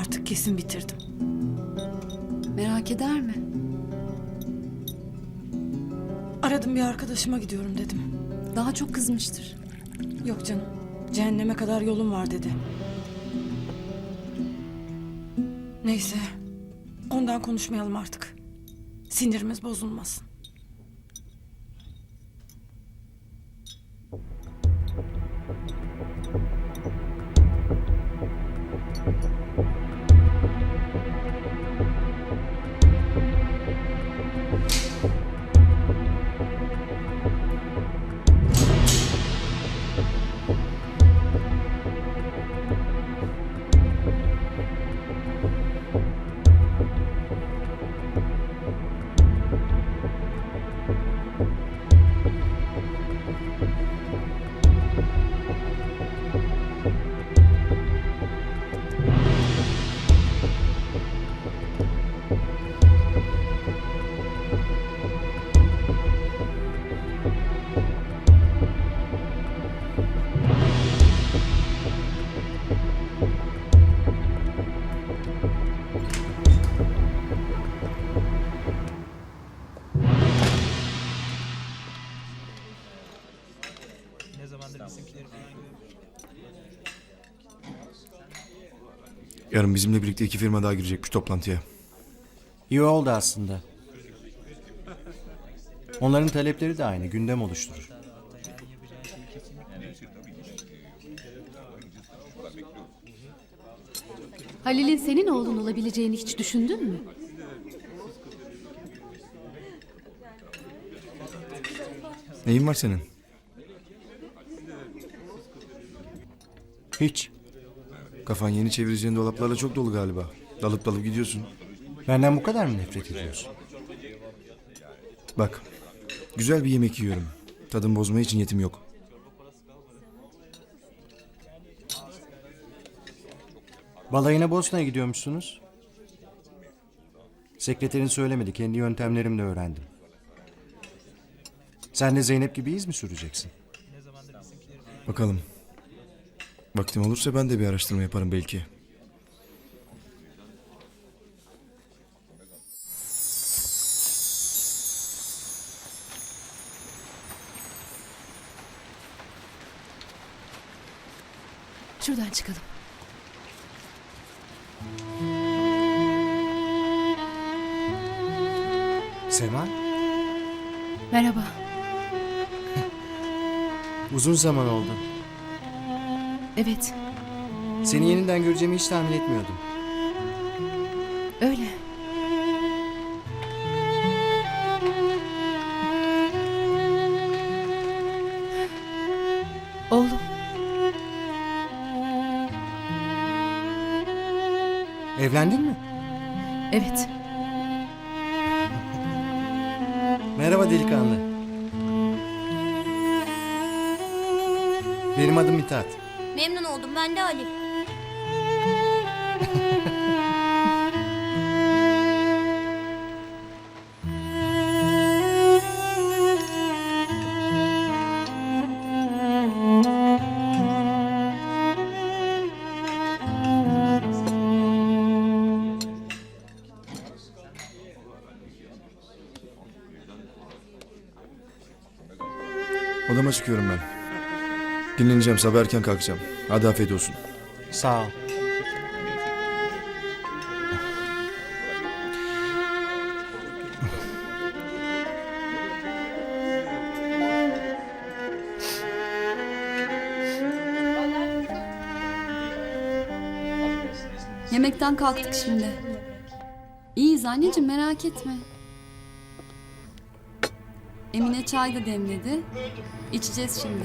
Artık kesin bitirdim. Merak eder mi? Aradım bir arkadaşıma gidiyorum dedim. Daha çok kızmıştır. Yok canım. Cehenneme kadar yolum var dedi. Neyse. Ondan konuşmayalım artık. Sinirimiz bozulmasın. Yarın bizimle birlikte iki firma daha girecekmiş toplantıya. İyi oldu aslında. Onların talepleri de aynı, gündem oluşturur. Halil'in senin oğlun olabileceğini hiç düşündün mü? Neyin var senin? Hiç. Kafan yeni çevireceğin dolaplarla çok dolu galiba. Dalıp dalıp gidiyorsun. Benden bu kadar mı nefret ediyorsun? Bak, güzel bir yemek yiyorum. Tadım bozma için yetim yok. Balayına Bosna'ya gidiyormuşsunuz. Sekreterin söylemedi, kendi yöntemlerimle öğrendim. Sen de Zeynep gibi iz mi süreceksin? Bakalım. Vaktim olursa ben de bir araştırma yaparım belki. Şuradan çıkalım. Sema, Merhaba. uzun zaman oldu. Evet, Seni yeniden göreceğimi hiç tahmin etmiyordum. öyle. Oğlum, Evlendin mi? evet. Merhaba delikanlı. Benim adım Mithat. Memnun oldum ben de Ali. Odama çıkıyorum ben. Dinleneceğim, sabah erken kalkacağım. Hadi afiyet olsun. Sağ ol. Yemekten kalktık şimdi. İyiyiz anneciğim merak etme. Emine çay da demledi. İçeceğiz şimdi.